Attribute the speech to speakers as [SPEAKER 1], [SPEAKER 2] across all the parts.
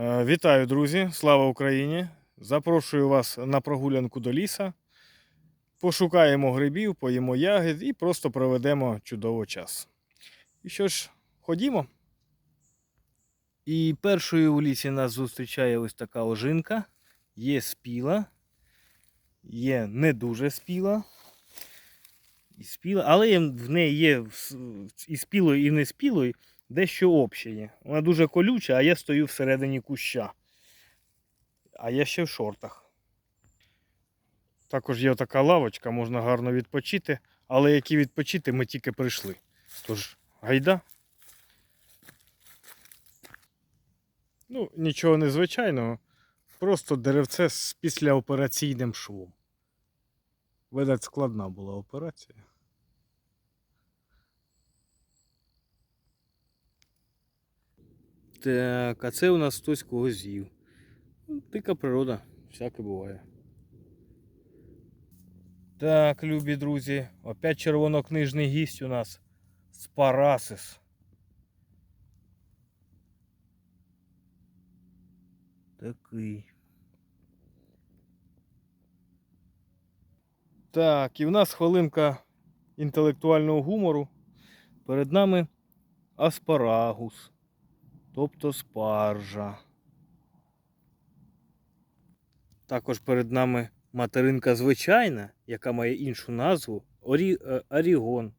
[SPEAKER 1] Е, Вітаю, друзі! Слава Україні! Запрошую вас на прогулянку до ліса. Пошукаємо грибів, поїмо ягід і просто проведемо чудово час. І що ж, ходімо. І першою у лісі нас зустрічає ось така ожинка. Є спіла, є не дуже спіла. І спіла, але в неї є і спілою, і не спілою дещо общее. Вона дуже колюча, а я стою всередині куща. А я ще в шортах. Також є така лавочка, можна гарно відпочити, але які відпочити ми тільки прийшли. Тож, гайда. Ну, нічого незвичайного. Просто деревце з післяопераційним швом. Видать, складна була операція. Так, а це у нас хтось когось з'їв. Ну, Дика природа, всяке буває. Так, любі друзі, опять червонокнижний гість у нас Спарасис. Такий. Так, і в нас хвилинка інтелектуального гумору. Перед нами аспарагус тобто спаржа. Також перед нами материнка звичайна, яка має іншу назву Орі... е, Орігон.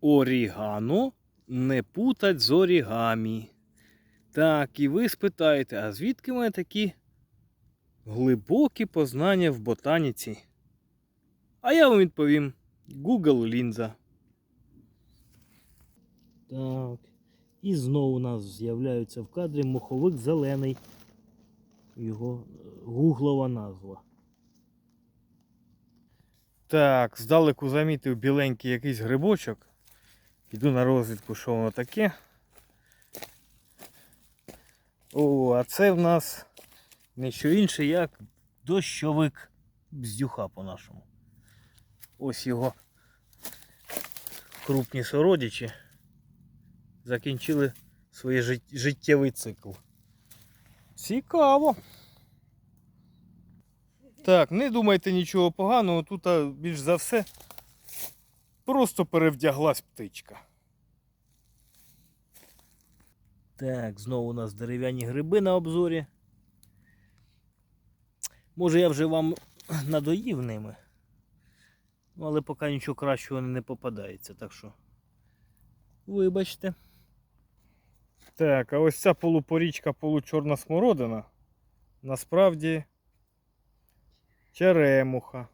[SPEAKER 1] Орігано не путать з орігамі. Так, і ви спитаєте, а звідки має такі глибокі познання в ботаніці? А я вам відповім: Google лінза. Так. І знову у нас з'являється в кадрі моховик зелений. Його е, гуглова назва. Так, здалеку замітив біленький якийсь грибочок. Піду на розвідку, що воно таке. О, а це в нас не що інше, як дощовик бздюха по-нашому. Ось його крупні сородичі закінчили свій жит- життєвий цикл. Цікаво. Так, не думайте нічого поганого, тут а, більш за все просто перевдяглась птичка. Так, знову у нас дерев'яні гриби на обзорі. Може я вже вам надоїв ними. Ну, але поки нічого кращого не попадається, так що вибачте. Так, а ось ця полупорічка получорна смородина. Насправді черемуха.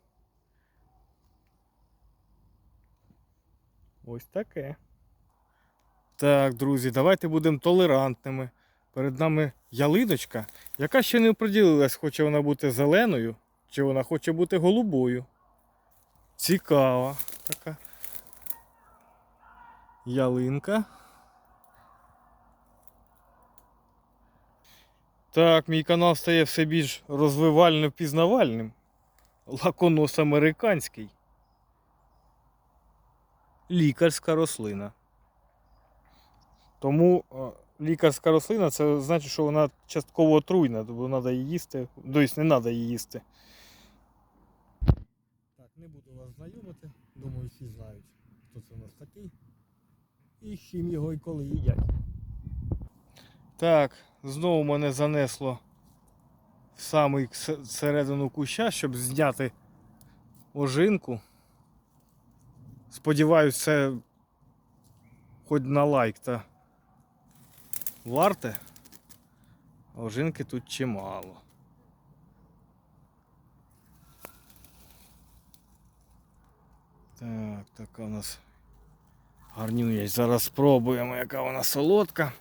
[SPEAKER 1] Ось таке. Так, друзі, давайте будемо толерантними. Перед нами ялиночка, яка ще не оприділилась, хоче вона бути зеленою, чи вона хоче бути голубою. Цікава така ялинка. Так, мій канал стає все більш розвивально пізнавальним. Лаконос американський. Лікарська рослина. Тому е, лікарська рослина це значить, що вона частково отруйна, тобто треба її їсти. Тобто не треба її їсти. Так, не буду вас знайомити. Думаю, всі знають, хто це у нас такий. І чим його і коли їдять. Так, знову мене занесло в самий середину куща, щоб зняти ожинку. Сподіваюсь, це хоч на лайк та варте. Ожинки тут чимало. Так, така у нас гарнюня. Зараз спробуємо, яка вона солодка.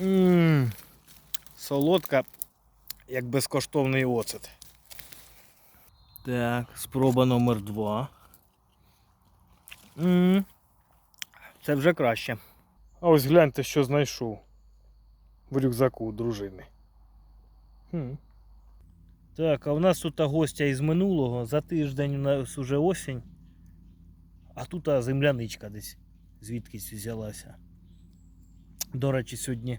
[SPEAKER 1] Ммм, солодка, як безкоштовний оцет. Так, спроба номер два. Ммм, це вже краще. А ось гляньте, що знайшов в рюкзаку у дружини. Хм. Так, а в нас тут гостя із минулого. За тиждень у нас уже осінь. А тут земляничка десь звідкись взялася. До речі, сьогодні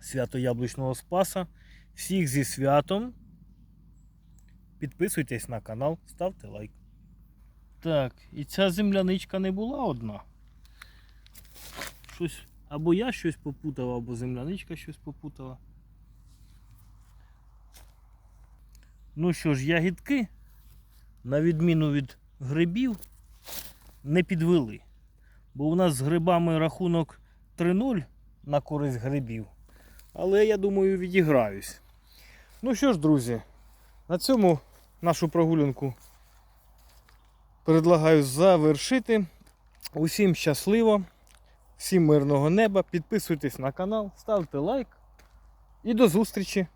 [SPEAKER 1] свято Яблучного Спаса. Всіх зі святом. Підписуйтесь на канал, ставте лайк. Так, і ця земляничка не була одна. Щось, або я щось попутав, або земляничка щось попутала. Ну що ж, ягідки, на відміну від грибів, не підвели. Бо у нас з грибами рахунок 3-0 на користь грибів. Але я думаю, відіграюсь. Ну що ж, друзі, на цьому нашу прогулянку предлагаю завершити. Усім щасливо, всім мирного неба. Підписуйтесь на канал, ставте лайк і до зустрічі!